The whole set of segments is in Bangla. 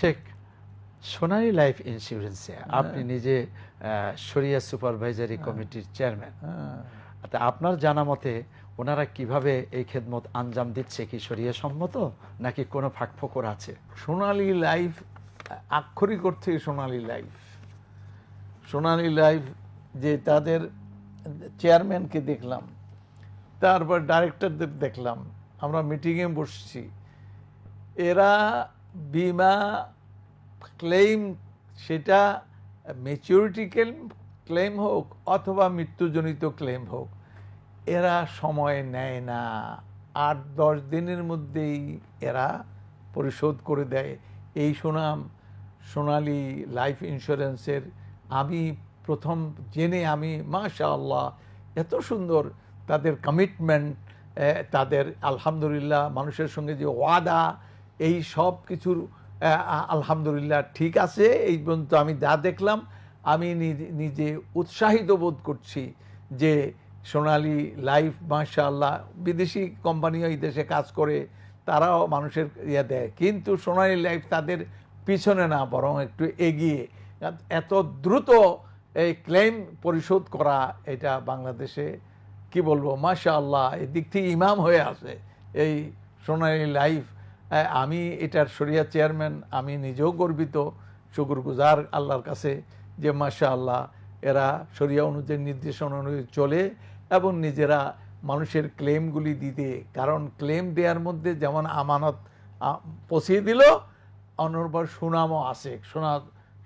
শেখ সোনালী লাইফ ইন্স্যুরেন্সে আপনি নিজে শরিয়া সুপারভাইজারি কমিটির চেয়ারম্যান। হ্যাঁ। তা আপনার জানা মতে ওনারা কীভাবে এই খেদমত আঞ্জাম দিচ্ছে? কি শরিয়া সম্মত নাকি কোনো ফাঁকফোকর আছে? সোনালী লাইফ আক্ষরিক অর্থে সোনালী লাইফ। সোনালী লাইফ যে তাদের চেয়ারম্যানকে দেখলাম তারপর ডাইরেক্টরদের দেখলাম। আমরা মিটিংয়ে বসছি। এরা বিমা ক্লেম সেটা ম্যাচিউরিটি ক্লেম ক্লেম হোক অথবা মৃত্যুজনিত ক্লেম হোক, এরা সময় নেয় না। আট, দশ দিনের মধ্যেই এরা পরিশোধ করে দেয়। এই সুনাম সোনালি লাইফ ইন্স্যুরেন্সের আমি প্রথম জেনে আমি মাশা আল্লাহ এত সুন্দর তাদের কমিটমেন্ট তাদের আলহামদুলিল্লাহ মানুষের সঙ্গে যে ওয়াদা এই সব কিছুর আলহামদুলিল্লাহ ঠিক আছে, এই পর্যন্ত আমি যা দেখলাম, আমি নিজে- উৎসাহিত বোধ করছি যে সোনালি লাইফ, মাশাআল্লাহ, বিদেশি কোম্পানিও এই দেশে কাজ করে, তারাও মানুষের ইয়ে দেয়। কিন্তু সোনালি লাইফ তাদের পিছনে না, বরং একটু এগিয়ে। এত দ্রুত এই ক্লেম পরিশোধ করা, এটা বাংলাদেশে, কি বলব মাশা আল্লাহ এদিক থেকে ইমাম হয়ে আছে এই সোনালি লাইফ। আমি এটার শরিয়া চেয়ারম্যান, আমি নিজেও গর্বিত। শুকুরগুজার আল্লাহর কাছে যে মাশা আল্লাহ এরা শরিয়া অনুযায়ী নির্দেশনা অনুযায়ী চলে এবং নিজেরা মানুষের ক্লেমগুলি দিতে, কারণ ক্লেম দেওয়ার মধ্যে যেমন আমানত পৌঁছিয়ে দিল অনর্বর সুনামও আছে। সোনা,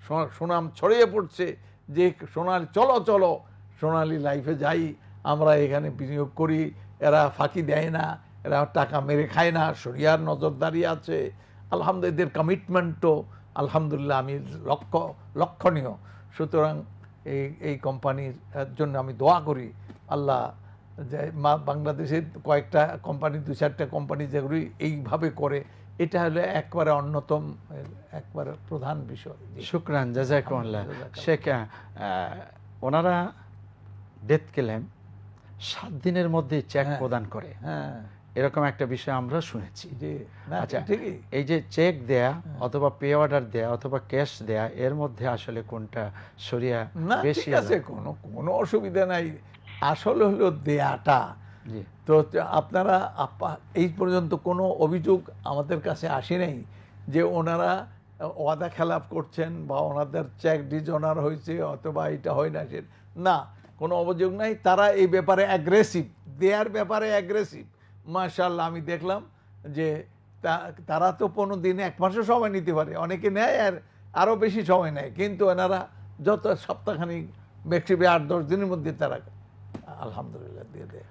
সোনা- সুনাম ছড়িয়ে পড়ছে যে সোনার চলো চলো, সোনালি লাইফে যাই, আমরা এখানে বিনিয়োগ করি, এরা ফাঁকি দেয় না এরা টাকা মেরে খায় না শরিয়ার নজরদারি আছে আলহামদুলিল্লাহ এদের কমিটমেন্টও আলহামদুলিল্লাহ আমি লক্ষ্য লক্ষণীয় সুতরাং এই এই কোম্পানির জন্য আমি দোয়া করি আল্লাহ যে মা- বাংলাদেশের কয়েকটা কোম্পানি দু চারটা কোম্পানি যেগুলি এইভাবে করে এটা হলো একবারে অন্যতম একবারে প্রধান বিষয়। শুক্রান জাযাকাল্লাহ। শেখ ওনারা ডেথ ক্লেম সাত দিনের মধ্যে চেক হ্যাঁ। প্রদান করে হ্যাঁ এরকম একটা বিষয় আমরা শুনেছি। আচ্ছা ঠিকই। এই যে চেক দেয়া হ্যাঁ। অথবা পে অর্ডার দেয়া অথবা ক্যাশ দেয়া এর মধ্যে আসলে কোনটা সরিয়া না বেশি আছে কোনো কোনো অসুবিধা নাই। আসলে হলো দেয়াটা। তো আপনারা আপা- এই পর্যন্ত কোনো অভিযোগ আমাদের কাছে আসে নাই যে ওনারা ওয়াদা খেলাপ করছেন বা ওনাদের চেক ডিজনার হয়েছে অথবা এটা হয় না সে না কোনো অভিযোগ নাই। তারা এই ব্যাপারে অ্যাগ্রেসিভ দেয়ার ব্যাপারে অ্যাগ্রেসিভ মার্শাল্লাহ আমি দেখলাম যে তারা তো কোনো দিনে এক মাসও সময় নিতে পারে। অনেকে নেয় আর আরও বেশি সময় নেয়। কিন্তু এনারা যত সপ্তাহখানিক ম্যাক্সিমে আট, দশ দিনের মধ্যে তারা, আলহামদুলিল্লাহ, দিয়ে দেয়।